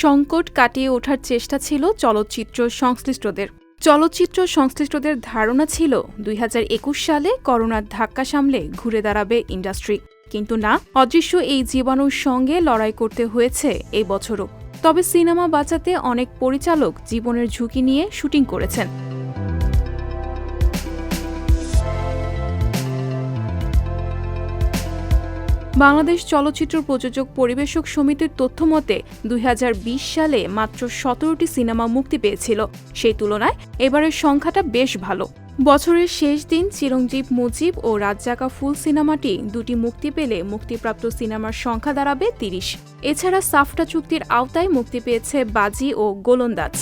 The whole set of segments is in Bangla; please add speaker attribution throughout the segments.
Speaker 1: সংকট কাটিয়ে ওঠার চেষ্টা ছিল চলচ্চিত্র সংশ্লিষ্টদের। চলচ্চিত্র সংশ্লিষ্টদের ধারণা ছিল দুই হাজার একুশ সালে করোনার ধাক্কা সামলে ঘুরে দাঁড়াবে ইন্ডাস্ট্রি। কিন্তু না, অদৃশ্য এই জীবাণুর সঙ্গে লড়াই করতে হয়েছে এই বছরও। তবে সিনেমা বাঁচাতে অনেক পরিচালক জীবনের ঝুঁকি নিয়ে শুটিং করেছেন। বাংলাদেশ চলচ্চিত্র প্রযোজক পরিবেশক সমিতির তথ্য মতে, দুই সালে মাত্র সতেরোটি সিনেমা মুক্তি পেয়েছিল। সেই তুলনায় এবারের সংখ্যাটা বেশ ভালো। বছরের শেষ দিন চিরঞ্জীব মুজিব ও রাজ্জাকা ফুল সিনেমাটি দুটি মুক্তি পেলে মুক্তিপ্রাপ্ত সিনেমার সংখ্যা দাঁড়াবে তিরিশ। এছাড়া সাফটা চুক্তির আওতায় মুক্তি পেয়েছে বাজি ও গোলন্দাজ।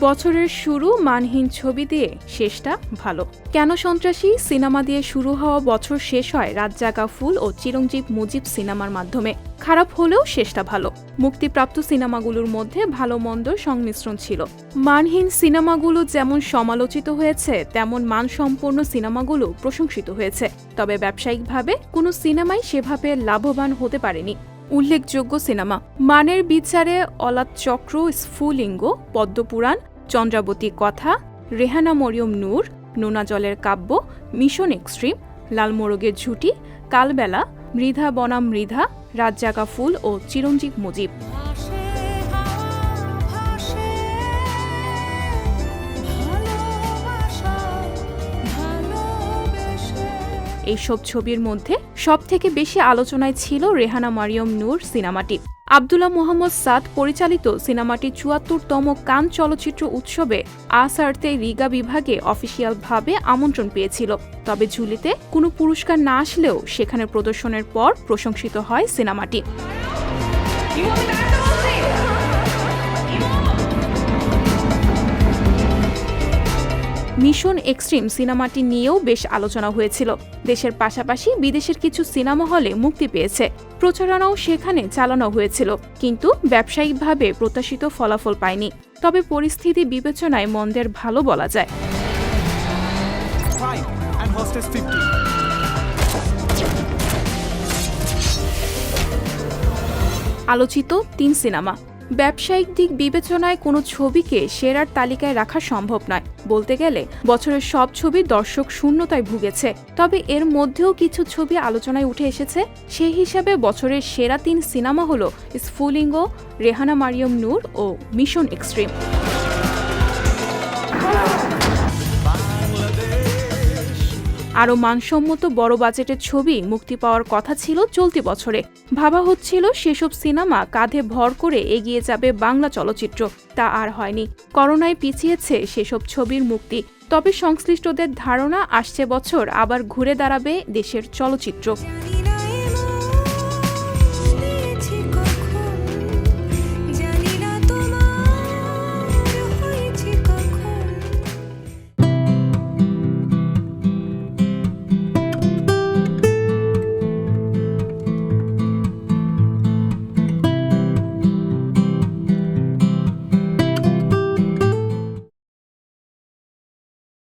Speaker 1: বছরের শুরু মানহীন ছবি দিয়ে শেষটা ভালো। কেন সন্ত্রাসী সিনেমা দিয়ে শুরু হওয়া বছর শেষ হয় রাজ্জাকা ফুল ও চিরঞ্জীব মুজিব সিনেমার মাধ্যমে। খারাপ হলেও শেষটা ভালো। মুক্তিপ্রাপ্ত সিনেমাগুলোর মধ্যে ভালো মন্দ সংমিশ্রণ ছিল। মানহীন সিনেমাগুলো যেমন সমালোচিত হয়েছে, তেমন মানসম্পন্ন সিনেমাগুলো প্রশংসিত হয়েছে। তবে ব্যবসায়িকভাবে কোনো সিনেমাই সেভাবে লাভবান হতে পারেনি। উল্লেখযোগ্য সিনেমা। মানের বিচারে অলাত চক্র, স্ফুলিঙ্গ, পদ্মপুরাণ, চন্দ্রাবতী কথা, রেহানা মরিয়ম নূর, নোনা জলের কাব্য, মিশন এক্সট্রিম লালমোরগের ঝুঁটি, কালবেলা, মৃধা বনাম মৃধা রাজ্জাকা ফুল ও চিরঞ্জীব মুজিব। এইসব ছবির মধ্যে সবথেকে বেশি আলোচনায় ছিল রেহানা মারিয়ম নূর সিনেমাটি। আবদুল্লাহ মোহাম্মদ সাদ পরিচালিত সিনেমাটি চুয়াত্তরতম কান চলচ্চিত্র উৎসবে আসার্তে রিগা বিভাগে অফিসিয়ালভাবে আমন্ত্রণ পেয়েছিল। তবে ঝুলিতে কোনো পুরস্কার না আসলেও সেখানে প্রদর্শনের পর প্রশংসিত হয় সিনেমাটি। মিশন এক্সট্রিম সিনেমাটি নিয়েও বেশ আলোচনা হয়েছিল। দেশের পাশাপাশি বিদেশের কিছু সিনেমা হলে মুক্তি পেয়েছে। প্রচারণাও সেখানে চালানো হয়েছিল কিন্তু ব্যবসায়িকভাবে প্রত্যাশিত ফলাফল পায়নি। তবে পরিস্থিতি বিবেচনায় মন্দের ভালো বলা যায়।
Speaker 2: Five and hostess 50.
Speaker 1: আলোচিত তিন সিনেমা। ব্যবসায়িক দিক বিবেচনায় কোনো ছবিকে সেরার তালিকায় রাখা সম্ভব নয়। বলতে গেলে, বছরের সব ছবি দর্শক শূন্যতায় ভুগেছে। তবে এর মধ্যেও কিছু ছবি আলোচনায় উঠে এসেছে। সেই হিসাবে বছরের সেরা তিন সিনেমা হল স্ফুলিঙ্গ, রেহানা মারিয়ম নূর ও মিশন এক্সট্রিম। আরও মানসম্মত বড় বাজেটের ছবি মুক্তি পাওয়ার কথা ছিল চলতি বছরে। ভাবা হচ্ছিল সেসব সিনেমা কাঁধে ভর করে এগিয়ে যাবে বাংলা চলচ্চিত্র। তা আর হয়নি। করোনায় পিছিয়েছে সেসব ছবির মুক্তি। তবে সংশ্লিষ্টদের ধারণা, আসছে বছর আবার ঘুরে দাঁড়াবে দেশের চলচ্চিত্র।